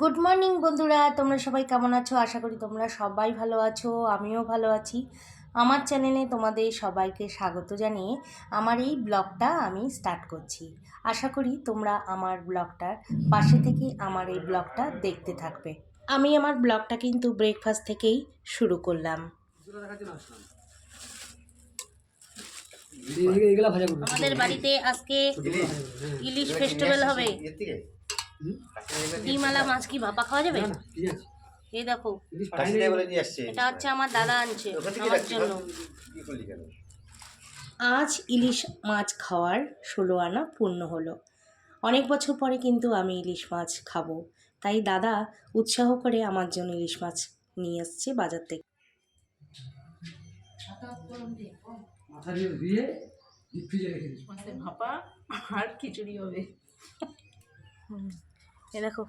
Good morning বন্ধুরা। তোমরা সবাই কেমন আছো? আশা করি তোমরা সবাই ভালো আছো। আমিও ভালো আছি। আমার চ্যানেলে তোমাদের সবাইকে স্বাগত জানিয়ে আমার এই ব্লগটা আমি স্টার্ট করছি। আশা করি তোমরা আমার ব্লগটার পাশে থেকে আমার এই ব্লগটা দেখতে থাকবে। আমি আমার ব্লগটা কিন্তু ব্রেকফাস্ট থেকেই শুরু করলাম। আমাদের বাড়িতে আজকে ইলিশ ফেস্টিভ্যাল হবে। ডিমালা মাছ কি ভাপা খাওয়া যাবে? এই দেখো। আসছে। এটা হচ্ছে আমার দাদা আনছে আমার জন্য। আজ ইলিশ মাছ খাওয়ার ষোলো আনা পূর্ণ হলো। অনেক বছর পরে কিন্তু আমি ইলিশ মাছ খাব। তাই দাদা উৎসাহ করে আমার জন্য ইলিশ মাছ নিয়ে এসছে বাজার থেকে। মাথা দিয়ে ধুয়ে ডিপ ফ্রিজে রেখে ভাপা আর খিচুড়ি হবে। এ দেখো।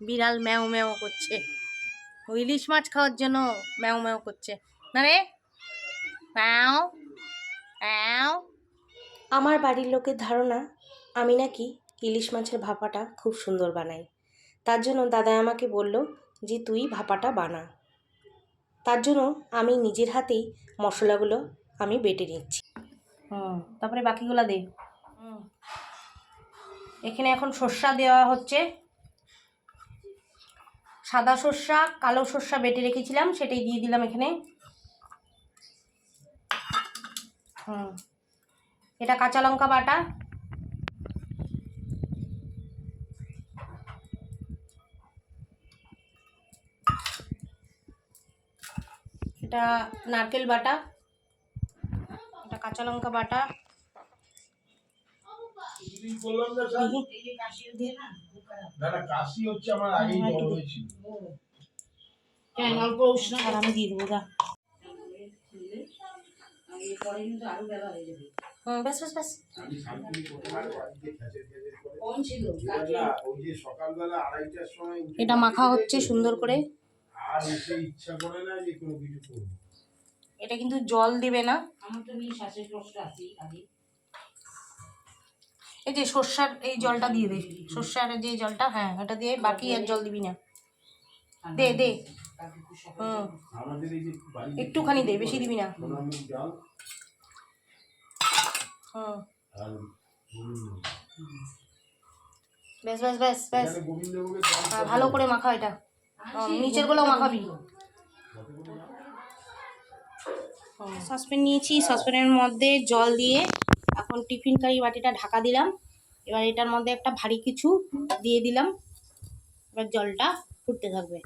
বিড়াল ম্যাও ম্যাও করছে। ও ইলিশ মাছ খাওয়ার জন্য ম্যাও ম্যাও করছে। না রে। ম্যাও ম্যাও। আমার বাড়ির লোকের ধারণা আমি নাকি ইলিশ মাছের ভাপাটা খুব সুন্দর বানাই। তার জন্য দাদা আমাকে বলল যে তুই ভাপাটা বানা। তার জন্য আমি নিজের হাতেই মশলাগুলো আমি বেটে নিচ্ছি। হুম তারপরে বাকিগুলো দে। এখানে এখন সর্ষা দেওয়া হচ্ছে। সাদা সর্ষা, কালো সর্ষা বেটে রেখেছিলাম, সেটাই দিয়ে দিলাম এখানে। হুম। এটা কাঁচা লঙ্কা বাটা। এটা নারকেল বাটা। এটা কাঁচা লঙ্কা বাটা। দিহি। দাদা কাশি হচ্ছে আমার আগেই জ্বর হয়েছিল। আর আমি দিয়ে দেবো গা হুম ব্যাস ব্যাস ব্যাস। আমি শান্তি কোথায় বাড়িতে খেচে খেচে করে না, সকালবেলা আড়াইটার সময় উঠে এটা মাখা এই যে সর্ষার এই জলটা দিয়ে দে। সর্ষার যে জলটা হ্যাঁ এটা দিয়ে বাকি আর জল দিবি না। দে দে। হুম। আমাদের এই যে বাড়িতে একটুখানি দে বেশি দিবি না। হুম। হুম, ব্যাস ব্যাস ব্যাস ব্যাস। এখানে গোবিন্দভোগের ডাল আর ভালো করে মাখা এটা। নিচের গুলোও মাখাবি। সসপ্যান নিয়েছি সসপ্যানের মধ্যে জল দিয়ে এখন টিফিন কারি বাটিটা ঢাকা দিলাম। এবার এটার মধ্যে একটা ভারী কিছু দিয়ে দিলাম। এবার জলটা ফুটতে থাকবে।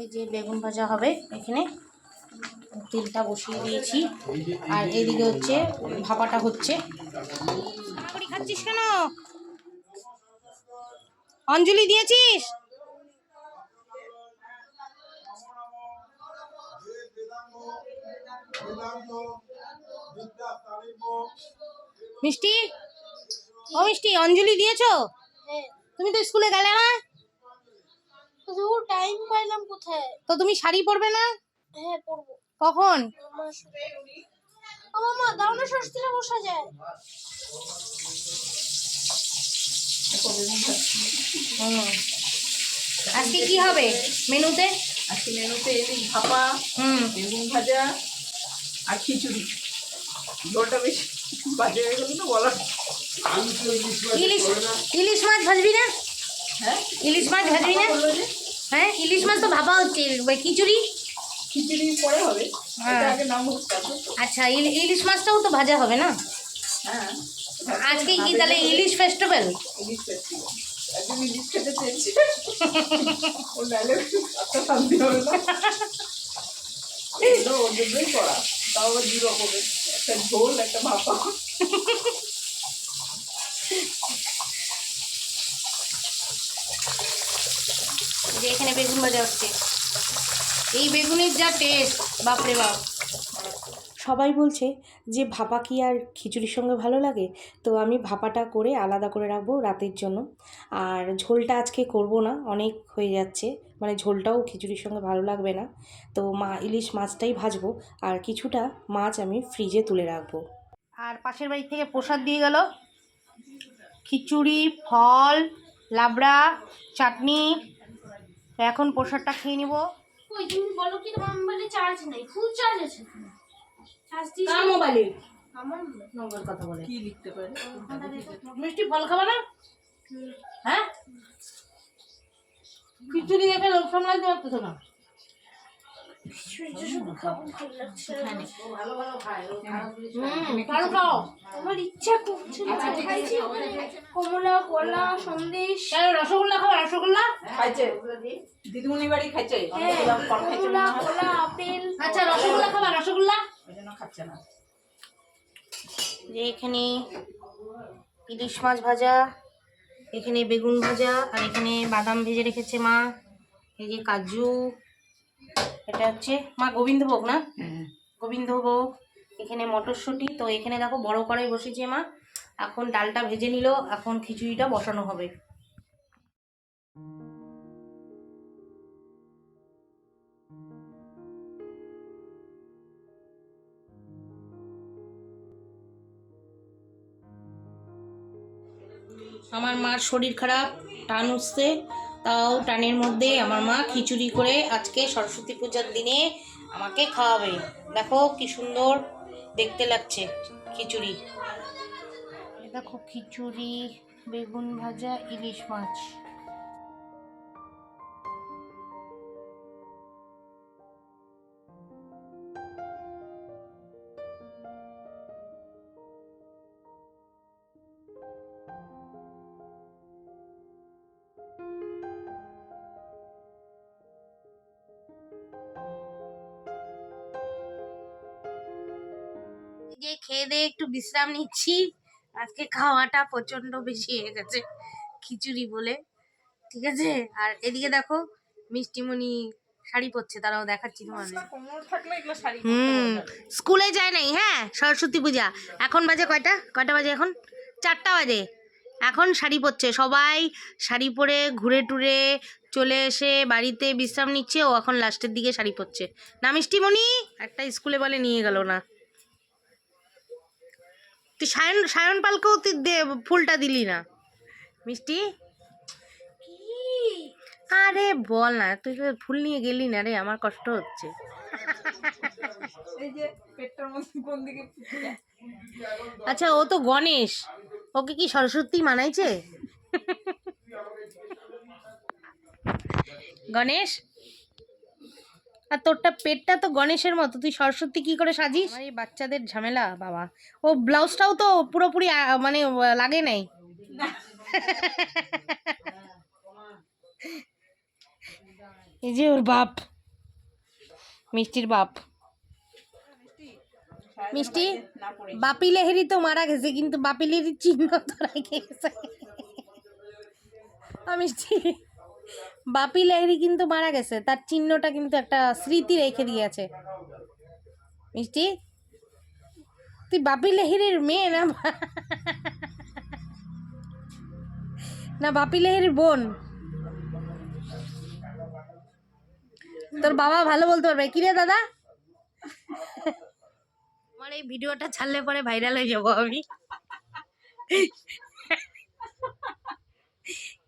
এই যে বেগুন ভাজা হবে এখানে। তেলটা বসিয়ে দিয়েছি। আর এদিকে হচ্ছে ভাপাটা হচ্ছে। খাচ্ছিস কেন? অঞ্জলি দিয়েছিস? মিষ্টি? ও মিষ্টি অঞ্জলি দিয়েছ? তুমি তো স্কুলে গেলে না? টাইম পাইলাম কোথায়? তো তুমি শাড়ি পরবে না? হ্যাঁ পড়ব কখন? ও মামা দাও না বসা যায়। আজকে কি হবে? মেনুতে? আজকে মেনুতে ভাপা হুম। বেগুন ভাজা আর খিচুড়ি। বেশি বাজে হয়ে গেল তো ইলিশ মাছ ইলিশ ইলিশ মাছ ভাজবি না? হ্যাঁ? ইলিশ মাছ ভাজবি না? হ্যাঁ ইলিশ মাছ তো ভাপা হচ্ছে ওই খিচুড়ি? খিচুড়ি পরে হবে হ্যাঁ। আচ্ছা ইল- ইলিশ মাছটাও তো ভাজা হবে না? হ্যাঁ। আজকে কি তাহলে ইলিশ ফেস্টিভ্যাল ইলিশ ফেস্টিভ্যাল একদম ইলিশ খেতে চেয়েছি। ও একটা শান্তি হবে না? ওর জন্যই করা তাও দু রকমের একটা ঝোল একটা ভাপা যে এখানে বেগুন ভাজা হচ্ছে এই বেগুনের যা টেস্ট বাপরে বাপ সবাই বলছে যে ভাপা কি আর খিচুড়ির সঙ্গে ভালো লাগে? তো আমি ভাপাটা করে আলাদা করে রাখব রাতের জন্য। আর ঝোলটা আজকে করব না অনেক হয়ে যাচ্ছে। মানে ঝোলটাও খিচুড়ির সঙ্গে ভালো লাগবে না। তো মা ইলিশ মাছটাই ভাজবো আর কিছুটা মাছ আমি ফ্রিজে তুলে রাখব। আর পাশের বাড়ি থেকে প্রসাদ দিয়ে গেল। খিচুড়ি ফল লাবড়া চাটনি। এখন প্রসাদটা খেয়ে নিব। ওই তুমি বলো কি তোমার মোবাইলে চার্জ নেই ফুল চার্জ আছে। কার মোবাইলে আমার মোবাইল নম্বর কথা বলে। কি লিখতে পারে? মিষ্টি ফল খাবা না? হ্যাঁ? খিচুড়ি দেখে লোক সামলাতে পারতেছো না? খাব করছে কমলা কলা সন্দেশ। রসগোল্লা খাও রসগোল্লা? খাইছে। দিদিমণি বাড়ি খাইছে। হ্যাঁ, বললাম, ফল কমলা কলা আপেল। আচ্ছা রসগোল্লা খাবা রসগোল্লা? ওই জন্য খাচ্ছে না। যে এখানে ইলিশ মাছ ভাজা এখানে বেগুন ভাজা আর এখানে বাদাম ভেজে রেখেছে মা এই যে কাজু এটা হচ্ছে মা গোবিন্দভোগ না? গোবিন্দভোগ এখানে মটরশুঁটি তো এখানে দেখো বড় কড়াই বসেছে মা এখন ডালটা ভেজে নিল এখন খিচুড়িটা বসানো হবে। আমার মার শরীর খারাপ, টান উঠছে, তাও টানের মধ্যে আমার মা খিচুড়ি করে আজকে সরস্বতী পূজার দিনে আমাকে খাওয়াবে। দেখো কি সুন্দর দেখতে লাগছে খিচুড়ি। দেখো খিচুড়ি, বেগুন ভাজা, ইলিশ মাছ। যে খেয়ে দিয়ে একটু বিশ্রাম নিচ্ছি। আজকে খাওয়াটা প্রচণ্ড বেশি হয়ে গেছে খিচুড়ি বলে ঠিক আছে? আর এদিকে দেখো মিষ্টিমণি শাড়ি পরছে তারাও দেখাচ্ছি তোমাদের। হুম স্কুলে যায় নাই হ্যাঁ? সরস্বতী পূজা। এখন বাজে কয়টা? কয়টা বাজে এখন? চারটা বাজে। এখন শাড়ি পরছে সবাই শাড়ি পরে ঘুরে টুরে চলে এসে বাড়িতে বিশ্রাম নিচ্ছে ও এখন লাস্টের দিকে শাড়ি পরছে। না মিষ্টিমণি? একটা স্কুলে বলে নিয়ে গেল না। তুই সায়ন সায়ন পালকেও তুই দে ফুলটা দিলি না। মিষ্টি? আরে বল না তুই তো ফুল নিয়ে গেলি না রে আমার কষ্ট হচ্ছে। আচ্ছা ও তো গণেশ। ওকে কি সরস্বতী মানাইছে? গণেশ? আর তোরটা পেটটা তো গণেশের মতো। তুই সরস্বতী কি করে সাজিস? এই বাচ্চাদের ঝামেলা বাবা। ও ব্লাউজটাও তো পুরোপুরি মানে লাগে নাই। এই যে ওর বাপ। মিষ্টির বাপ। মিষ্টি? বাপি লেহেরি তো মারা গেছে কিন্তু বাপি লেহেরির চিহ্ন তো রেখে গেছে। মিষ্টি? বাপি লেহেরি কিন্তু মারা গেছে। তার চিহ্নটা কিন্তু একটা স্মৃতি রেখে দিয়েছে। মিষ্টি? তুই বাপি লেহেরির মেয়ে না না, বাপি লেহেরির বোন। তোর বাবা ভালো বলতে পারবে। কিরে দাদা? আমার এই ভিডিওটা ছাড়লে পরে ভাইরাল হয়ে যাব আমি।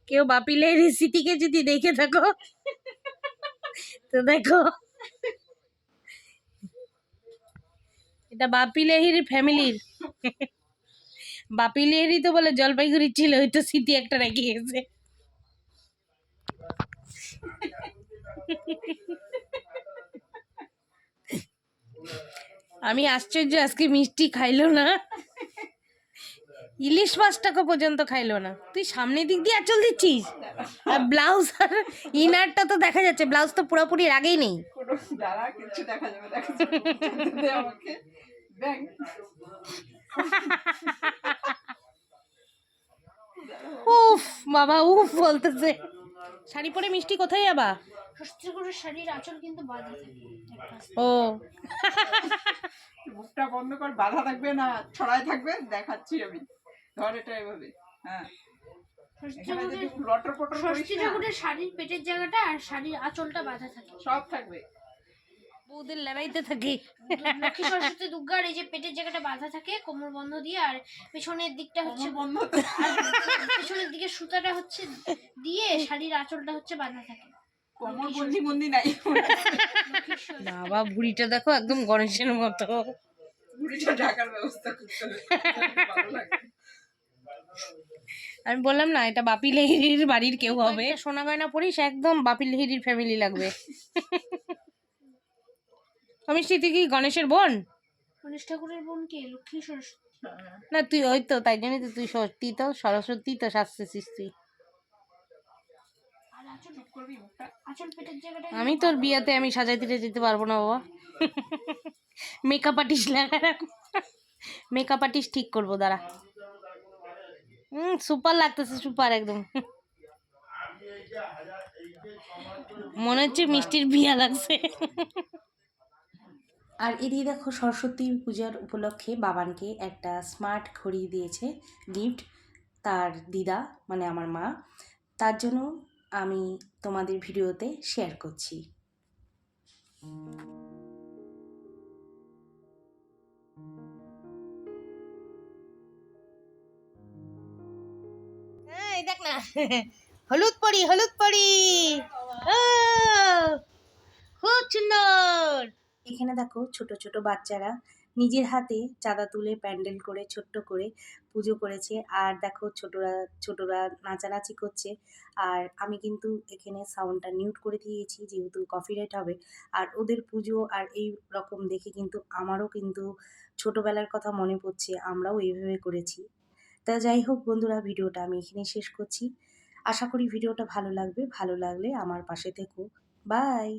কেউ বাপিলের রেসিপিকে যদি দেখে থাকো, তো দেখো। এটা বাপি লেহির ফ্যামিলির। বাপি লেহেরি তো বলে জলপাইগুড়ি ছিল, ওই তো স্মৃতি একটা রেখে গেছে। আমি আশ্চর্য, আজকে মিষ্টি খাইলো না। ইলিশ মাছটাকে পর্যন্ত খাইলো না। তুই সামনের দিক দিয়ে আঁচল দিচ্ছিস? আর ব্লাউজ আর ইনারটা তো দেখা যাচ্ছে ব্লাউজ তো পুরোপুরি আগেই নেই। কিছু দেখা যাবে উফ বাবা উফ বলতেছে। শাড়ি পরে মিষ্টি কোথায় যাবা? শাড়ির আঁচল কিন্তু বাঁধা ও। মুখটা বন্ধ কর বাধা থাকবে না ছড়াই থাকবে দেখাচ্ছি আমি। ধর এটা এভাবে হ্যাঁ। ষষ্ঠী ঠাকুরের শাড়ির পেটের জায়গাটা আর শাড়ির আঁচলটা বাঁধা থাকে। সব থাকবে। বউদের লেবাইতে থাকে। লক্ষ্মী সরস্বতী দুর্গার এই যে পেটের জায়গাটা বাঁধা থাকে কোমর বন্ধ দিয়ে আর পেছনের দিকটা হচ্ছে বন্ধ। আর পেছনের দিকে সুতাটা হচ্ছে দিয়ে শাড়ির আঁচলটা হচ্ছে বাঁধা থাকে। কোমর বন্দি বন্দি নাই। বাবা বুড়িটা দেখো একদম গণেশের মতো। বুড়িটা ঢাকার ব্যবস্থা করতে হবে। ভালো লাগে আমি বললাম না এটা বাপি লেহিরির বাড়ির কেউ হবে। সোনা গয়না পরিস একদম বাপি লেহিরির ফ্যামিলি লাগবে। আমি তুই কি গণেশের বোন? গণেশ ঠাকুরের বোন কে? লক্ষ্মী সরস্বতী। না তুই ওই তো তাই জন্যই তো তুই সত্যি তো সরস্বতী তো শাস্তেছিস তুই। আর আঁচল চুপ করবি মুখটা। আঁচল পেটের জায়গাটা আমি তোর বিয়েতে আমি সাজাই দিতে যেতে পারব না বাবা। মেকআপ আর্টিস্ট লাগা রাখব। মেকআপ আর্টিস্ট ঠিক করব দাঁড়া। হুম সুপার লাগতেছে সুপার একদম। মনে হচ্ছে মিষ্টির বিয়া লাগছে। আর এদিকে দেখো সরস্বতী পূজার উপলক্ষে বাবানকে একটা স্মার্ট ঘড়ি দিয়েছে গিফট তার দিদা মানে আমার মা। তার জন্য আমি তোমাদের ভিডিওতে শেয়ার করছি। দেখ না। হলুদ পরি হলুদ পরি। খুব সুন্দর। এখানে দেখো ছোট ছোট বাচ্চারা নিজের হাতে চাঁদা তুলে প্যান্ডেল করে, ছোট্ট করে পুজো করেছে। আর দেখো ছোটরা ছোটরা নাচানাচি করছে। আর আমি কিন্তু এখানে সাউন্ডটা মিউট করে দিয়েছি, যেহেতু কপিরাইট হবে। আর ওদের পুজো আর এই রকম দেখে কিন্তু আমারও কিন্তু ছোটোবেলার কথা মনে পড়ছে। আমরাও এইভাবে করেছি। তা যাই হোক বন্ধুরা, ভিডিওটা আমি এখানে শেষ করছি। আশা করি ভিডিওটা ভালো লাগবে। ভালো লাগলে আমার পাশে থেকো। বাই!